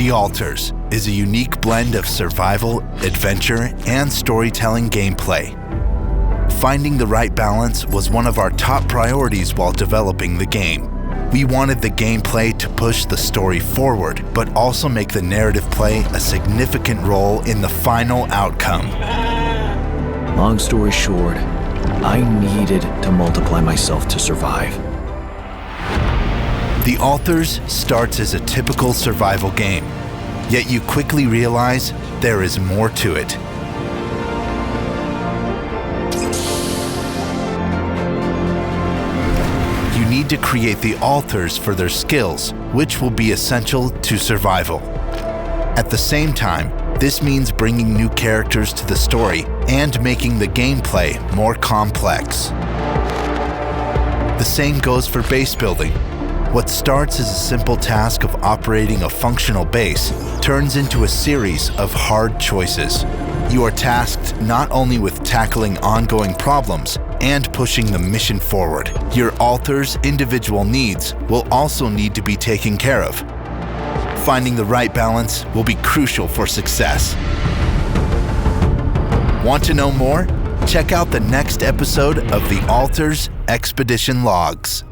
The Alters is a unique blend of survival, adventure, and storytelling gameplay. Finding the right balance was one of our top priorities while developing the game. We wanted the gameplay to push the story forward, but also make the narrative play a significant role in the final outcome. Long story short, I needed to multiply myself to survive. The Authors starts as a typical survival game, yet you quickly realize there is more to it. You need to create the Authors for their skills, which will be essential to survival. At the same time, this means bringing new characters to the story and making the gameplay more complex. The same goes for base building. What starts as a simple task of operating a functional base turns into a series of hard choices. You are tasked not only with tackling ongoing problems and pushing the mission forward, your altar's individual needs will also need to be taken care of. Finding the right balance will be crucial for success. Want to know more? Check out the next episode of the Alters Expedition Logs.